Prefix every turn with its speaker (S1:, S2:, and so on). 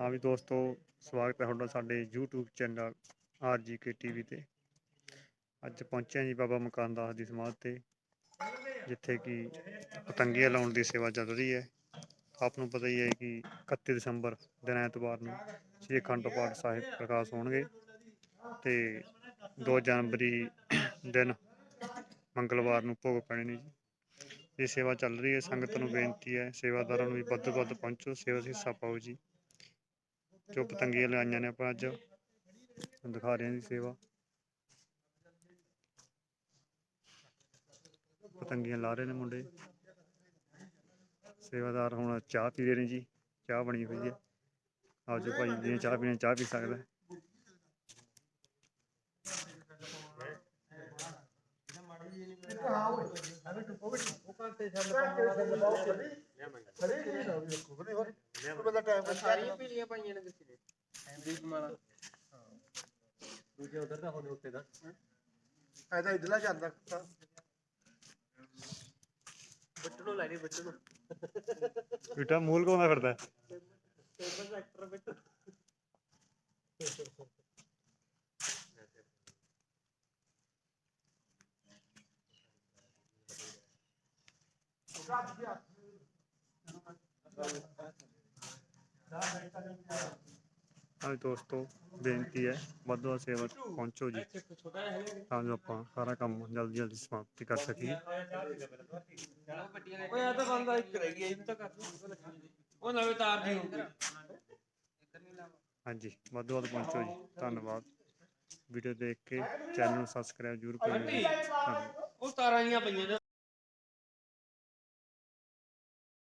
S1: ਹਾਂ ਵੀ ਦੋਸਤੋ, ਸਵਾਗਤ ਹੈ ਤੁਹਾਡਾ ਸਾਡੇ YouTube ਚੈਨਲ ਆਰਜੀਕੇ ਟੀਵੀ ਤੇ। ਅੱਜ ਪਹੁੰਚੇ ਹਾਂ ਜੀ ਬਾਬਾ ਮਕਾਨ ਦਾਸ ਦੀ ਸਮਾਧ ਤੇ, ਜਿੱਥੇ ਕਿ ਪਤੰਗੀਆਂ ਲਾਉਣ ਦੀ ਸੇਵਾ ਚੱਲ ਰਹੀ ਹੈ। ਆਪ ਨੂੰ ਪਤਾ ਹੀ ਹੈ ਕਿ 31 ਦਸੰਬਰ ਦਿਨ ਐਤਵਾਰ ਨੂੰ ਸ੍ਰੀ ਅਖੰਡ ਪਾਠ ਸਾਹਿਬ ਪ੍ਰਕਾਸ਼ ਹੋਣਗੇ ਤੇ 2 ਜਨਵਰੀ ਦਿਨ ਮੰਗਲਵਾਰ ਨੂੰ ਭੋਗ ਪੈਣੇ ਨੇ ਜੀ। ਇਹ ਸੇਵਾ ਚੱਲ ਰਹੀ ਹੈ, ਸੰਗਤ ਨੂੰ ਬੇਨਤੀ ਹੈ, ਸੇਵਾਦਾਰਾਂ ਨੂੰ ਵੀ ਵੱਧ ਤੋਂ ਵੱਧ ਪਹੁੰਚੋ, ਸੇਵਾ 'ਚ ਹਿੱਸਾ ਪਾਓ ਜੀ। ਜੋ ਪਤੰਗੀਆਂ ਲਾਈਆਂ ਨੇ ਆਪਾਂ ਅੱਜ। ਦਿਖਾ ਰਹੇ ਹਾਂ ਜੀ ਸੇਵਾ। ਪਤੰਗੀਆਂ ਲਾ ਰਹੇ ਨੇ ਮੁੰਡੇ। ਸੇਵਾਦਾਰ ਹੁਣ ਚਾਹ ਪੀ ਰਹੇ ਨੇ ਜੀ। ਚਾਹ ਬਣੀ ਹੋਈ ਹੈ। ਆਓ ਜੋ ਭਾਈ ਜਿਹਨੇ ਚਾਹ ਪੀਣੀ ਚਾਹ ਪੀ ਸਕਦਾ। ਹੈ।
S2: ਸਾਰੀਆਂ ਪੀਲੀਆਂ ਪਾਈਆਂ ਨੇ ਕਿਸੇ ਨੇ। ਦੀਪ ਮਾਲਾ।
S3: ਦੂਜੇ ਉਧਰ ਦਾ ਹੋਣੇ ਉੱਤੇ ਦਾ।
S4: ਐਦਾ ਇਧਰਲਾ ਜਾਂਦਾ।
S3: ਬੱਟੂ ਨੂੰ ਲੈ ਲਈ ਬੱਟੂ ਨੂੰ
S1: ਬੇਟਾ ਮੂਲ ਕੋਣਾ ਫਿਰਦਾ? ਹੈ?
S3: ਸੇਵਨ ਸੈਕਟਰ ਬੱਟੂ।
S1: ਹਾਂ ਦੋਸਤੋ ਬੇਨਤੀ ਹੈ ਵੱਧ ਤੋਂ ਵੱਧ ਸੇਵਾ 'ਚ ਪਹੁੰਚੋ ਜੀ ਤਾਂ ਜੋ ਆਪਾਂ ਸਾਰਾ ਕੰਮ ਜਲਦੀ ਜਲਦੀ ਸਮਾਪਤੀ ਕਰ ਸਕੀਏ
S2: ਓਏ ਆ ਤਾਂ ਬੰਦਾ ਇੱਕ ਰਹਿ ਗਿਆ ਇਹ ਵੀ ਤਾਂ ਕਰ ਉਹ ਨਵੇਂ ਤਾਰ ਦੀ ਹੋ ਗਈ
S1: ਹਾਂਜੀ ਵੱਧ ਤੋਂ ਵੱਧ ਪਹੁੰਚੋ ਜੀ ਧੰਨਵਾਦ ਵੀਡੀਓ ਦੇਖ ਕੇ ਚੈਨਲ ਨੂੰ ਸਬਸਕ੍ਰਾਈਬ ਜ਼ਰੂਰ ਕਰੋ ਜੀ ਧੰਨਵਾਦ
S2: ਉਹ ਤਾਰਾਂ ਜੀਆਂ ਪਈਆਂ ਨੇ